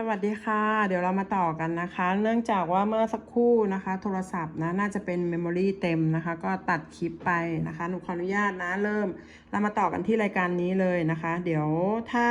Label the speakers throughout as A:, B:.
A: สวัสดีค่ะ เดี๋ยวเรามาต่อกันนะคะ เนื่องจากว่าเมื่อสักครู่นะคะ โทรศัพท์นะน่าจะเป็นเมมโมรีเต็มนะคะ ก็ตัดคลิปไปนะคะหนูขออนุญาตนะเริ่ม เรามาต่อกันที่รายการนี้เลยนะคะ เดี๋ยวถ้า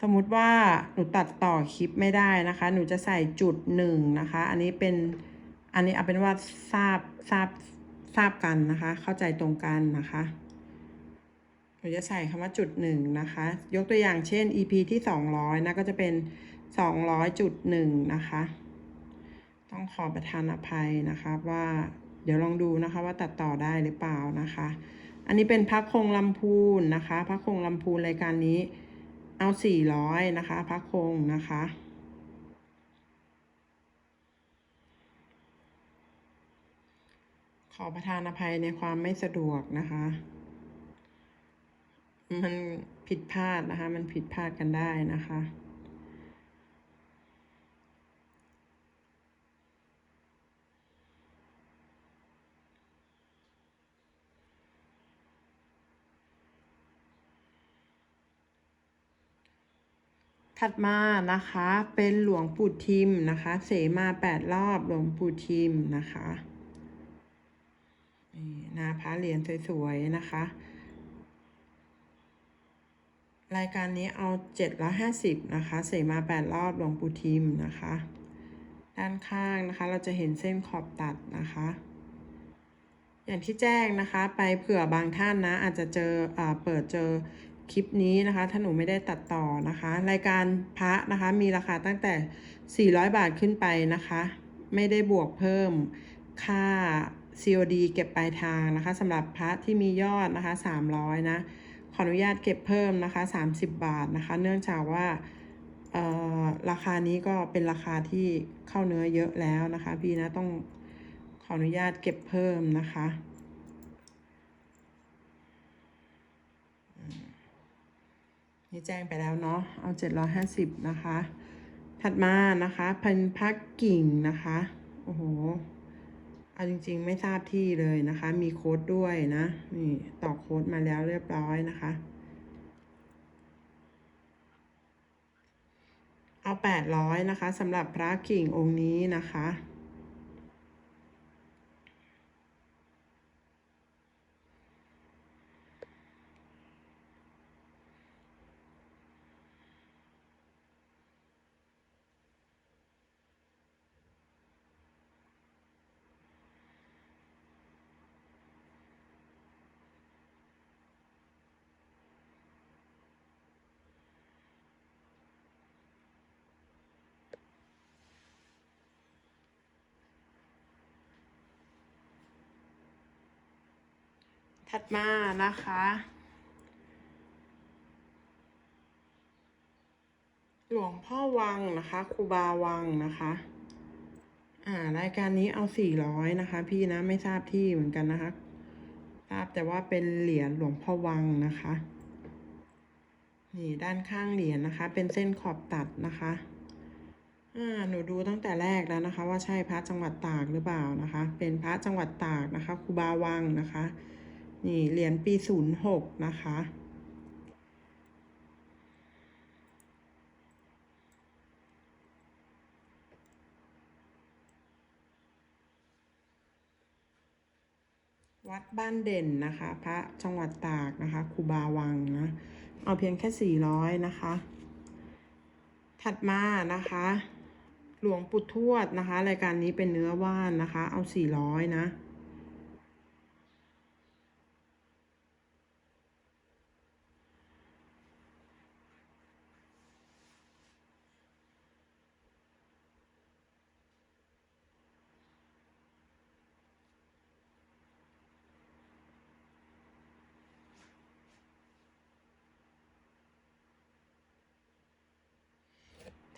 A: สมมุติว่าหนูตัดต่อคลิปไม่ได้นะคะ หนูจะใส่จุดหนึ่งนะคะ อันนี้เป็นอันนี้เอาเป็นว่าทราบทราบทราบกันนะคะ เข้าใจตรงกันนะคะ หนูจะใส่คำว่าจุดหนึ่งนะคะ ยกตัวอย่างเช่น EP ที่สองร้อยนะ ก็จะเป็นสองร้อยจุดหนึ่งนะคะ ต้องขอประทานอภัยนะคะว่าเดี๋ยวลองดูนะคะว่าตัดต่อได้หรือเปล่านะคะ อันนี้เป็นพักคงลำพูนนะคะพักคงลำพูนรายการนี้เอาสี่ร้อยนะคะพักคงนะคะขอประทานอภัยในความไม่สะดวกนะคะ มันผิดพลาดนะคะ มันผิดพลาดกันได้นะคะ ถัดมานะคะเป็นหลวงปู่ทิมนะคะ เสมาแปดรอบหลวงปู่ทิมนะคะนี่หนาพระเหรียญสวยๆนะคะ รายการนี้เอาเจ็ดร้อยห้าสิบนะคะ เสมาแปดรอบหลวงปู่ทิมนะคะ ด้านข้างนะคะ เราจะเห็นเส้นขอบตัดนะคะ อย่างที่แจ้งนะคะ ไปเผื่อบางท่านนะ อาจจะเจออเปิดเจอคลิปนี้นะคะ ถ้าหนูไม่ได้ตัดต่อนะคะ รายการพระนะคะ มีราคาตั้งแต่ 400 บาทขึ้นไปนะคะ ไม่ได้บวกเพิ่มค่า COD เก็บปลายทางนะคะสำหรับพระที่มียอดนะคะ 300 นะ ขออนุญาตเก็บเพิ่มนะคะ 30 บาทนะคะ เนื่องจากว่าเออราคานี้ก็เป็นราคาที่เข้าเนื้อเยอะแล้วนะคะ พี่นะต้องขออนุญาตเก็บเพิ่มนะคะนี่แจ้งไปแล้วเนาะเอา 750 นะคะ ถัดมานะคะพันพักกิ่งนะคะ โอ้โห เอาจริงๆ ไม่ทราบที่เลยนะคะ มีโค้ดด้วยนะ นี่ต่อโค้ดมาแล้วเรียบร้อยนะคะ เอาแปดร้อยนะคะสำหรับพระกิ่งองค์นี้นะคะ ถัดมานะคะ หลวงพ่อวังนะคะครูบาวังนะคะ อ่ารายการนี้เอาสี่ร้อยนะคะ พี่นะไม่ทราบที่เหมือนกันนะคะ ทราบแต่ว่าเป็นเหรียญหลวงพ่อวังนะคะนี่ด้านข้างเหรียญนะคะ เป็นเส้นขอบตัดนะคะ อ่าหนูดูตั้งแต่แรกแล้วนะคะ ว่าใช่พระจังหวัดตากหรือเปล่านะคะ เป็นพระจังหวัดตากนะคะครูบาวังนะคะ นี่เหรียญปีศูนย์หกนะคะ วัดบ้านเด่นนะคะ พระจังหวัดตากนะคะครูบาวังนะ เอาเพียงแค่สี่ร้อยนะคะ ถัดมานะคะหลวงปู่ทวดนะคะ รายการนี้เป็นเนื้อว่านนะคะ เอาสี่ร้อยนะ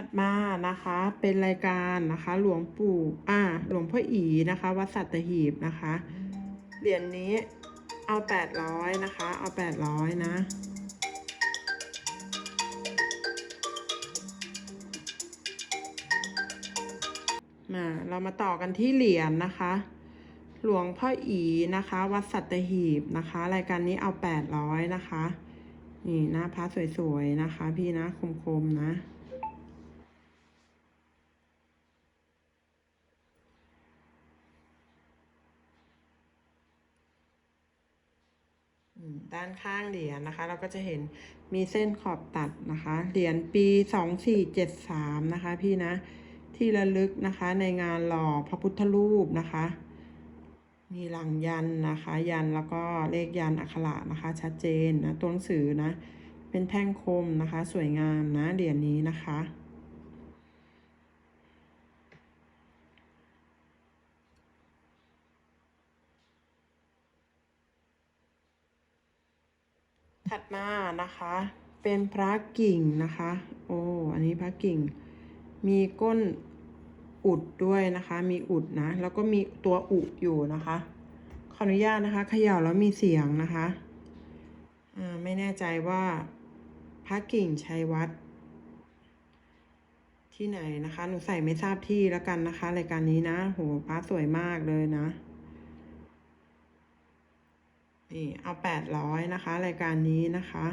A: ถัดมานะคะเป็นรายการนะคะ หลวงปู่อ่าหลวงพ่ออีนะคะ วัดสัตหีบนะคะ เหรียญนี้เอาแปดร้อยนะคะ เอาแปดร้อยนะมาเรามาต่อกันที่เหรียญนะคะ หลวงพ่ออีนะคะ วัดสัตหีบนะคะ รายการนี้เอาแปดร้อยนะคะ นี่หน้าพระสวยๆนะคะ พี่นะคมๆนะ ด้านข้างเหรียญนะคะ เราก็จะเห็นมีเส้นขอบตัดนะคะ เหรียญปีสองสี่เจ็ดสามนะคะ พี่นะ ที่ระลึกนะคะในงานหล่อพระพุทธรูปนะคะ มีหลังยันนะคะ ยันแล้วก็เลขยันอักขระนะคะ ชัดเจนนะ ตัวหนังสือนะ เป็นแท่งคมนะคะ สวยงามนะ เหรียญนี้นะคะ ถัดมานะคะ เป็นพระกิ่งนะคะ โอ้อันนี้พระกิ่ง มีก้นอุดด้วยนะคะ มีอุดนะ แล้วก็มีตัวอุอยู่นะคะ ขออนุญาตนะคะเขย่าแล้วมีเสียงนะคะอ่าไม่แน่ใจว่าพระกิ่งชัยวัดที่ไหนนะคะ หนูใส่ไม่ทราบที่แล้วกันนะคะรายการนี้นะ โหพระสวยมากเลยนะ นี่เอาแปดร้อยนะคะ รายการนี้นะคะ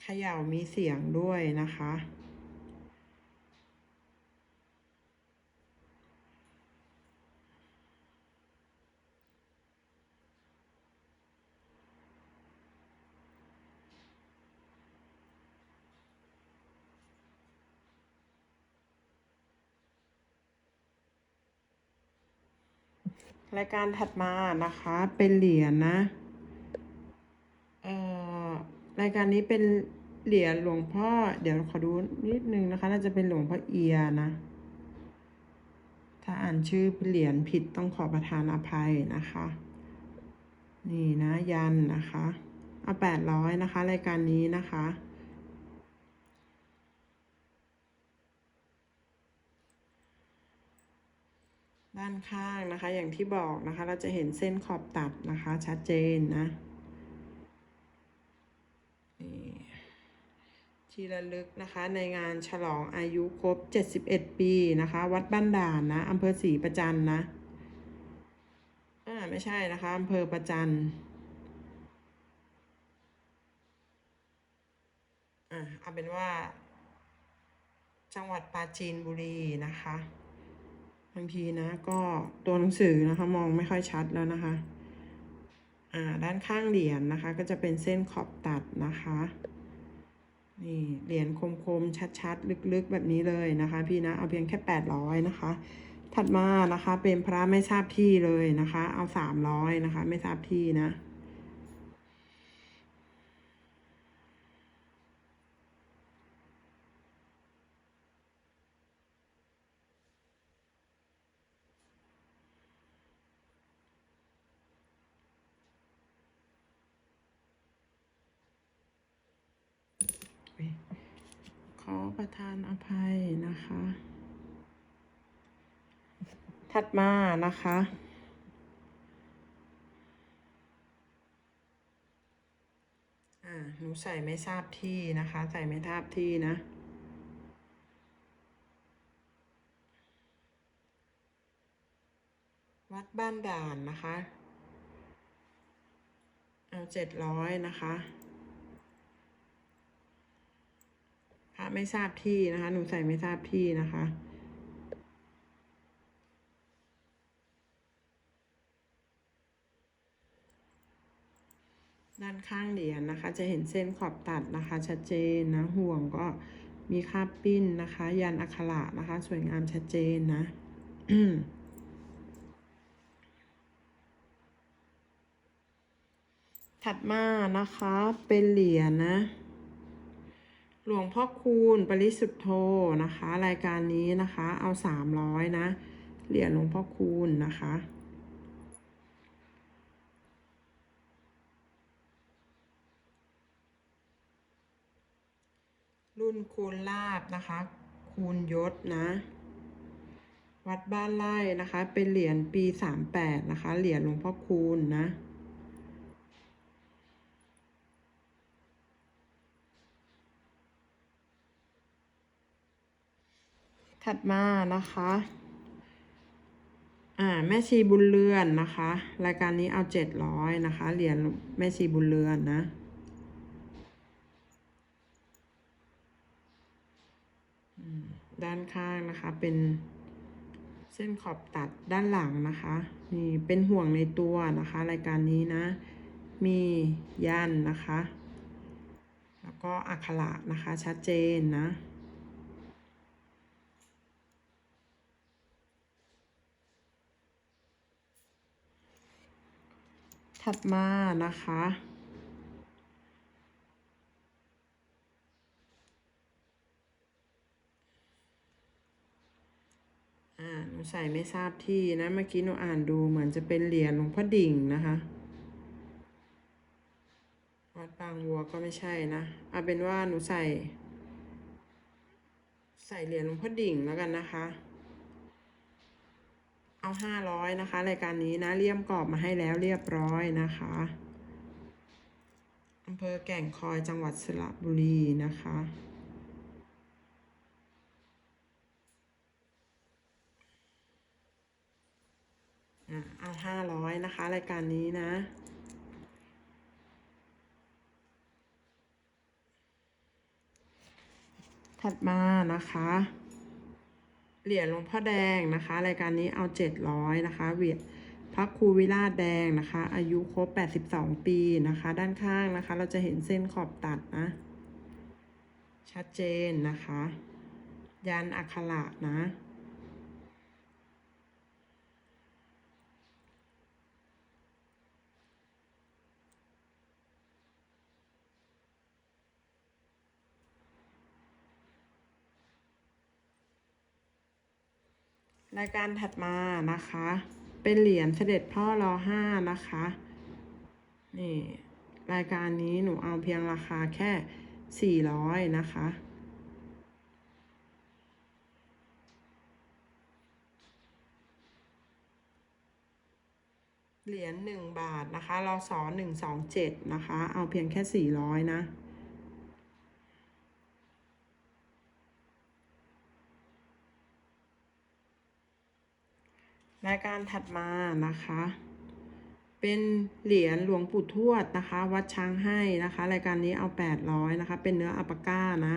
A: เขย่ามีเสียงด้วยนะคะ รายการถัดมานะคะเป็นเหรียญนะเอ่อรายการนี้เป็นเหรียญหลวงพ่อ เดี๋ยวขอดูนิดนึงนะคะ น่าจะเป็นหลวงพ่อเอียนะ ถ้าอ่านชื่อเหรียญผิดต้องขอประทานอภัยนะคะ นี่นะยันนะคะ เอาแปดร้อยนะคะ รายการนี้นะคะ ด้านข้างนะคะ อย่างที่บอกนะคะ เราจะเห็นเส้นขอบตัดนะคะ ชัดเจนนะที่ระลึกนะคะในงานฉลองอายุครบ 71 ปีนะคะ วัดบ้านด่านนะอำเภอศรีประจันนะอ่าไม่ใช่นะคะอำเภอประจันอ่าเอาเป็นว่า จังหวัดปราจีนบุรีนะคะ บางทีนะก็ตัวหนังสือนะคะมองไม่ค่อยชัดแล้วนะคะอ่าด้านข้างเหรียญนนะคะ ก็จะเป็นเส้นขอบตัดนะคะนี่เหรียญคมๆชัดๆ ลึกๆแบบนี้เลยนะคะ พี่นะเอาเพียงแค่แปดร้อยนะคะ ถัดมานะคะเป็นพระไม่ทราบที่เลยนะคะ เอาสามร้อยนะคะ ไม่ทราบที่นะ ข อประทานอภัยนะคะ ถัดมานะคะ อ่า หนูใส่ไม่ทราบที่นะคะ ใส่ไม่ทราบที่นะวัดบ้านด่านนะคะ เอาเจ็ดร้อยนะคะ พระ ไม่ทราบที่นะคะ หนูใส่ไม่ทราบที่นะคะ ด้านข้างเหรียญนะคะ จะเห็นเส้นขอบตัดนะคะ ชัดเจนนะห่วงก็มีคาบปิ้นนะคะ ยันอักขระนะคะ สวยงามชัดเจนนะถัดมานะคะเป็นเหรียญนะ หลวงพ่อคูณปริสุทธโธนะคะ รายการนี้นะคะเอาสามร้อยนะเหรียญหลวงพ่อคูณนะคะรุ่นคูณลาบนะคะ คูณยศนะ วัดบ้านไร่นะคะ เป็นเหรียญปีสามแปดนะคะ เหรียญหลวงพ่อคูณนะ ถัดมานะคะอ่าแม่ชีบุญเรือนนะคะ รายการนี้เอาเจ็ดร้อยนะคะเหรียญแม่ชีบุญเรือนนะด้านข้างนะคะเป็นเส้นขอบตัดด้านหลังนะคะนี่เป็นห่วงในตัวนะคะ รายการนี้นะ มียันนะคะ แล้วก็อักขระนะคะชัดเจนนะ ถัดมานะคะ อ่าหนูใส่ไม่ทราบที่นะ เมื่อกี้หนูอ่านดูเหมือนจะเป็นเหรียญหลวงพ่อดิ่งนะคะวัดบางวัวก็ไม่ใช่นะเอาเป็นว่าหนูใส่ ใส่เหรียญหลวงพ่อดิ่งแล้วกันนะคะ เอาห้าร้อยนะคะ รายการนี้นะเลี่ยมกรอบมาให้แล้วเรียบร้อยนะคะอำเภอแก่งคอยจังหวัดสระบุรีนะคะอะเอาห้าร้อยนะคะ รายการนี้นะถัดมานะคะ เหรียญหลวงพ่อแดงนะคะ รายการนี้เอาเจ็ดร้อยนะคะเวียญพระครูวิราชแดงนะคะ อายุครบแปดสิบสองปีนะคะ ด้านข้างนะคะ เราจะเห็นเส้นขอบตัดนะ ชัดเจนนะคะ ยันอักขระนะ รายการถัดมานะคะ เป็นเหรียญเสด็จพ่อรอห้านะคะ นี่รายการนี้หนูเอาเพียงราคาแค่สี่ร้อยนะคะ เหรียญหนึ่งบาทนะคะราสอหนึ่งสองเจ็ดนะคะ เอาเพียงแค่สี่ร้อยนะ รายการถัดมานะคะ เป็นเหรียญหลวงปู่ทวดนะคะ วัดช้างให้นะคะ รายการนี้เอาแปดร้อยนะคะ เป็นเนื้ออัปปาก้านะ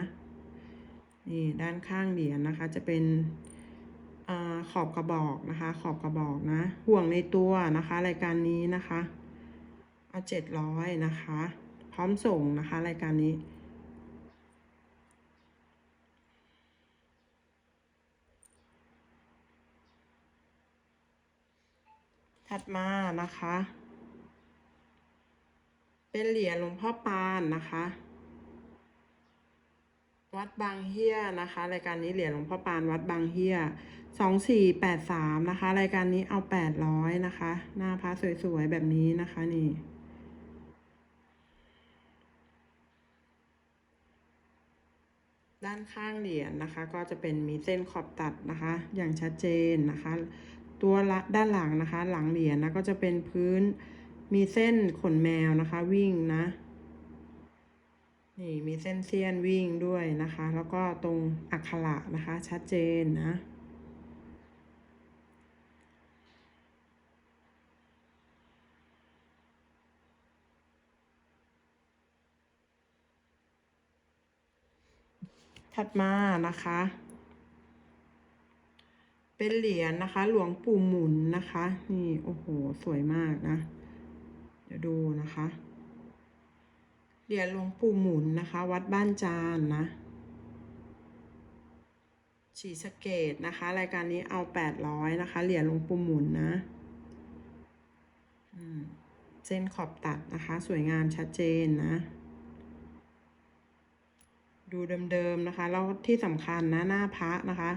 A: นี่ด้านข้างเหรียญนะคะ จะเป็นอขอบกระบอกนะคะ ขอบกระบอกนะ ห่วงในตัวนะคะ รายการนี้นะคะ เอาเจ็ดร้อยนะคะ พร้อมส่งนะคะ รายการนี้ ถัดมานะคะ เป็นเหรียญหลวงพ่อปานนะคะ วัดบางเฮียนะคะ รายการนี้เหรียญหลวงพ่อปานวัดบางเฮียสองสี่แปดสามนะคะ รายการนี้เอาแปดร้อยนะคะ หน้าพระสวยๆแบบนี้นะคะนี่ด้านข้างเหรียญนะคะ ก็จะเป็นมีเส้นขอบตัดนะคะ อย่างชัดเจนนะคะ ตัวละด้านหลังนะคะ หลังเหรียญนะก็จะเป็นพื้นมีเส้นขนแมวนะคะ วิ่งนะนี่มีเส้นเสี้ยนวิ่งด้วยนะคะ แล้วก็ตรงอักขระนะคะ ชัดเจนนะถัดมานะคะ เป็นเหรียญนะคะ หลวงปู่หมุนนะคะ นี่โอ้โหสวยมากนะ เดี๋ยวดูนะคะ เหรียญหลวงปู่หมุนนะคะ วัดบ้านจานนะฉีสเกตนะคะ รายการนี้เอาแปดร้อยนะคะ เหรียญหลวงปู่หมุนนะเส้นขอบตัดนะคะ สวยงามชัดเจนนะ ดูเดิมๆนะคะ แล้วที่สำคัญนะหน้าพระนะคะ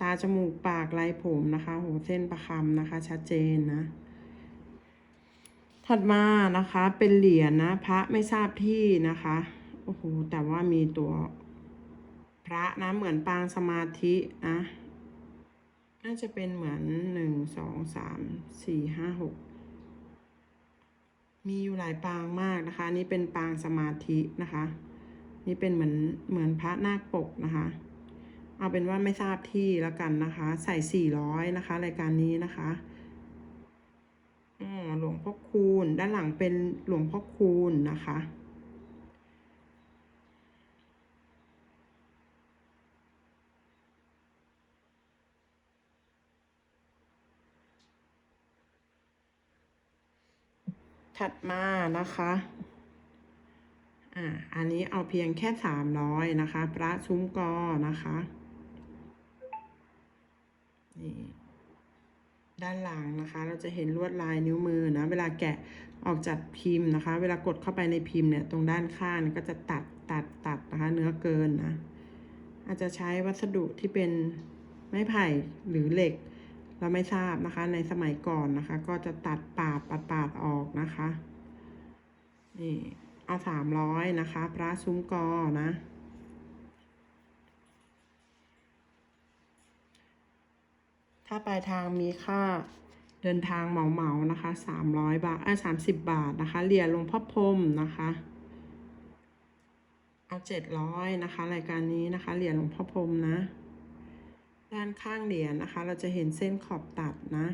A: ตาจมูกปากไรผมนะคะ โหเส้นประคำนะคะ ชัดเจนนะ ถัดมานะคะเป็นเหรียญนะพระไม่ทราบที่นะคะ โอ้โห แต่ว่ามีตัวพระนะเหมือนปางสมาธินะน่าจะเป็นเหมือนหนึ่งสองสามสี่ห้าหกมีอยู่หลายปางมากนะคะ นี่เป็นปางสมาธินะคะ นี่เป็นเหมือนเหมือนพระนาคปกนะคะ เอาเป็นว่าไม่ทราบที่แล้วกันนะคะ ใส่สี่ร้อยนะคะ รายการนี้นะคะหลวงพ่อคูณ ด้านหลังเป็นหลวงพ่อคูณนะคะ ถัดมานะคะอ่าอันนี้เอาเพียงแค่สามร้อยนะคะ พระซุ้มกอนะคะ นี่ด้านหลังนะคะ เราจะเห็นลวดลายนิ้วมือนะเวลาแกะออกจากพิมพ์นะคะ เวลากดเข้าไปในพิมพ์เนี่ยตรงด้านข้างก็จะตัดตัดตัดนะคะเนื้อเกินนะอาจจะใช้วัสดุที่เป็นไม้ไผ่หรือเหล็ก เราไม่ทราบนะคะ ในสมัยก่อนนะคะ ก็จะตัดปาดปาดปาดออกนะคะนี่เอาสามร้อยนะคะ พระซุ้มกอนะาปลายทางมีค่าเดินทางเหมาเหมานะคะสามร้อยบาทเอ้สามสิบบาทนะคะเหรียญหลวงพ่อพรมนะคะ เอาเจ็ดร้อยนะคะ รายการนี้นะคะเหรียญหลวงพ่อพรมนะ ด้านข้างเหรียญนะคะ เราจะเห็นเส้นขอบตัดนะ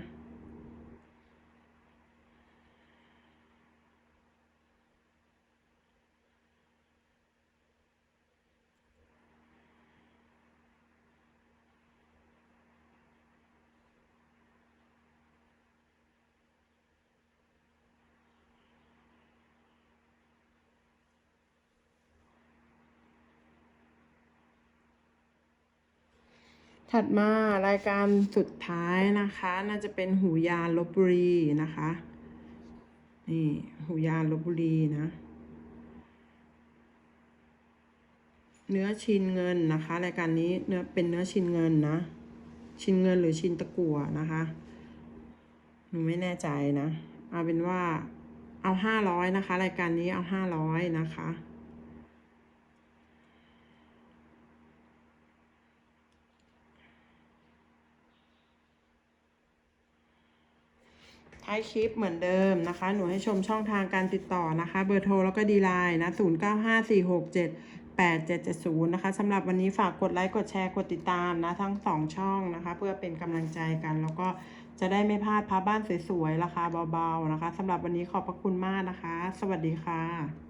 A: ถัดมารายการสุดท้ายนะคะ น่าจะเป็นหูยานลบบุรีนะคะ นี่หูยานลบบุรีนะ เนื้อชินเงินนะคะ รายการนี้เนื้อเป็นเนื้อชินเงินนะ ชินเงินหรือชินตะกั่วนะคะ หนูไม่แน่ใจนะ เอาเป็นว่าเอาห้าร้อยนะคะ รายการนี้เอาห้าร้อยนะคะ ท้ายคลิปเหมือนเดิมนะคะ หนูให้ชมช่องทางการติดต่อนะคะ เบอร์โทรแล้วก็ดีไลน์นะ 0 9 5 4 6 7 8 7 7 0 นะคะสำหรับวันนี้ฝากกดไลค์ กดแชร์ กดติดตามนะ ทั้งสองช่องนะคะ เพื่อเป็นกำลังใจกัน แล้วก็จะได้ไม่พลาดพาบ้านสวยๆ ราคาเบาๆ นะคะสำหรับวันนี้ขอบพระคุณมากนะคะ สวัสดีค่ะ